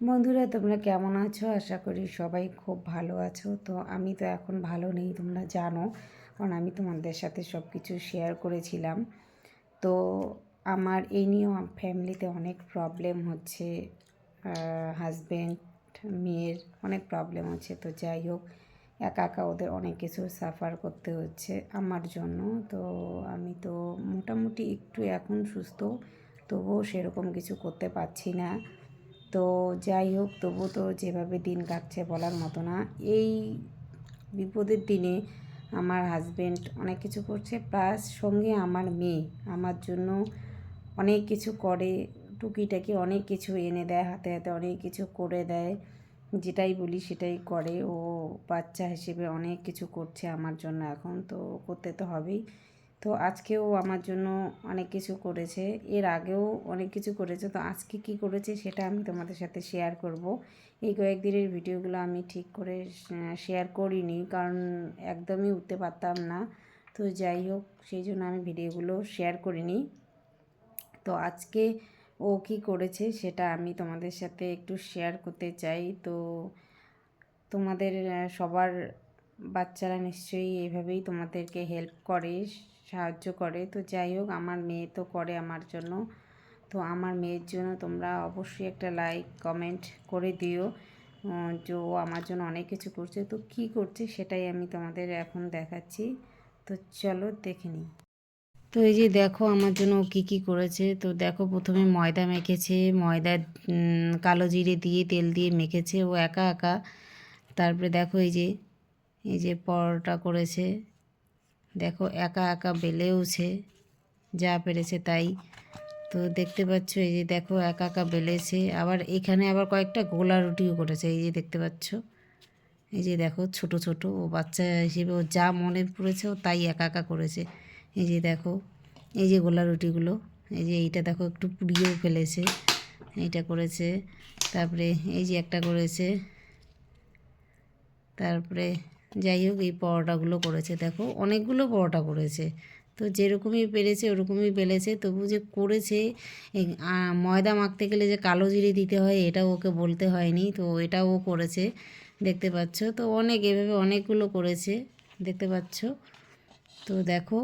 বন্ধুরা, তোমরা কেমন আছো? আশা করি সবাই খুব ভালো আছো। তো আমি তো এখন ভালো নেই, তোমরা জানো। কারণ আমি তোমাদের সাথে সব কিছু শেয়ার করেছিলাম। তো আমার এই নিয়েও ফ্যামিলিতে অনেক প্রবলেম হচ্ছে। হাজব্যান্ড মেয়ের অনেক প্রবলেম হচ্ছে। তো যাই হোক, একা একা ওদের অনেক কিছু সাফার করতে হচ্ছে আমার জন্য। তো আমি তো মোটামুটি একটু এখন সুস্থ, তবুও সেরকম কিছু করতে পারছি না। তো যাই হোক, তবু তো যেভাবে দিন কাটছে বলার মতো না। এই বিপদের দিনে আমার হাজব্যান্ড অনেক কিছু করছে প্লাস সঙ্গে আমার মেয়ে। আমার জন্য অনেক কিছু করে, টুকিটাকি অনেক কিছু এনে দেয়, হাতে হাতে অনেক কিছু করে দেয়। যেটাই বলি সেটাই করে। ও বাচ্চা হিসেবে অনেক কিছু করছে আমার জন্য এখন, তো করতে তো হবেই। তো আজকেও আমার জন্য অনেক কিছু করেছে। এর আগেও অনেক কিছু করেছে। তো আজকে কি করেছে সেটা আমি তোমাদের সাথে শেয়ার করব। এই কয়েকদিনের ভিডিওগুলো আমি ঠিক করে শেয়ার করিনি কারণ একদমই উঠতে পারতাম না। তো যাই হোক, সেই জন্য আমি ভিডিওগুলো শেয়ার করিনি। তো আজকে ও কি করেছে সেটা আমি তোমাদের সাথে একটু শেয়ার করতে চাই। তো তোমাদের সবার বাচ্চারা নিশ্চয়ই এইভাবেই তোমাদেরকে হেল্প করে। সাহায্য করে। তো যাই হোক, আমার মেয়ে তো করে আমার জন্য। তো আমার মেয়ের জন্য তোমরা অবশ্যই একটা লাইক কমেন্ট করে দিও। যে ও আমার জন্য অনেক কিছু করছে। তো কি করছে সেটাই আমি তোমাদের এখন দেখাচ্ছি। তো চলো দেখে নিই। তো এই যে দেখো আমার জন্য কী কী করেছে। তো দেখো প্রথমে ময়দা মেখেছে। ময়দা কালো জিরে দিয়ে তেল দিয়ে মেখেছে। ও একা একা। তারপরে দেখো এই যে এই যে পরোটা করেছে। দেখো, একা একা বেলেওছে যা পেরেছে তাই। তো দেখতে পাচ্ছ, এই যে দেখো, একা একা বেলেছে। আবার এখানে আবার কয়েকটা গোলা রুটিও করেছে, এই যে দেখতে পাচ্ছ। এই যে দেখো, ছোট ছোট, ও বাচ্চা হিসেবে, ও যা মনে পড়েছে, ও তাই একা একা করেছে। এই যে দেখো, এই যে গোলা রুটিগুলো, এই যে এইটা দেখো, একটু পুড়িয়েও ফেলেছে। এইটা করেছে, তারপরে এই যে একটা করেছে, তারপরে যাই হোক এই পরোটাগুলো করেছে, দেখো অনেকগুলো পরোটা করেছে। তো যেরকমই পেরেছে ওরকমই পেলেছে, তবু যে করেছে ময়দা মাখতে গেলে যে কালো জিরে দিতে হয় এটাও ওকে বলতে হয়নি, তো এটাও ও করেছে, দেখতে পাচ্ছ। তো অনেক, এভাবে অনেকগুলো করেছে, দেখতে পাচ্ছ। তো দেখো,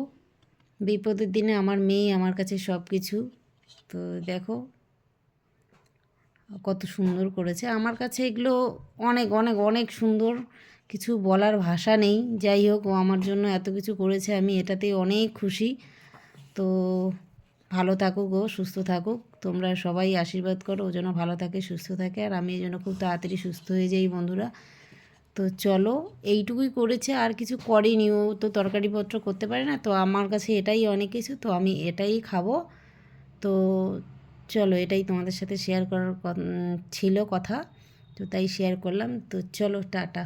বিপদের দিনে আমার মেয়ে আমার কাছে সব কিছু তো দেখো কত সুন্দর করেছে। আমার কাছে এগুলো অনেক অনেক অনেক সুন্দর কিছু বলার ভাষা নেই। যাই হোক, ও আমার জন্য এত কিছু করেছে, আমি এটাতেই অনেক খুশি। তো ভালো থাকুক ও সুস্থ থাকুক। তোমরা সবাই আশীর্বাদ করো, ও যেন ভালো থাকে, সুস্থ থাকে। আর আমি এই জন্য খুব তাড়াতাড়ি সুস্থ হয়ে যাই, বন্ধুরা। তো চলো, এইটুকুই করেছে, আর কিছু করেনি। ও তো তরকারিপত্র করতে পারে না, তো আমার কাছে এটাই অনেক কিছু, তো আমি এটাই খাব। তো চলো, এটাই তোমাদের সাথে শেয়ার করার ছিল কথা, তো তাই শেয়ার করলাম। তো চলো, টাটা।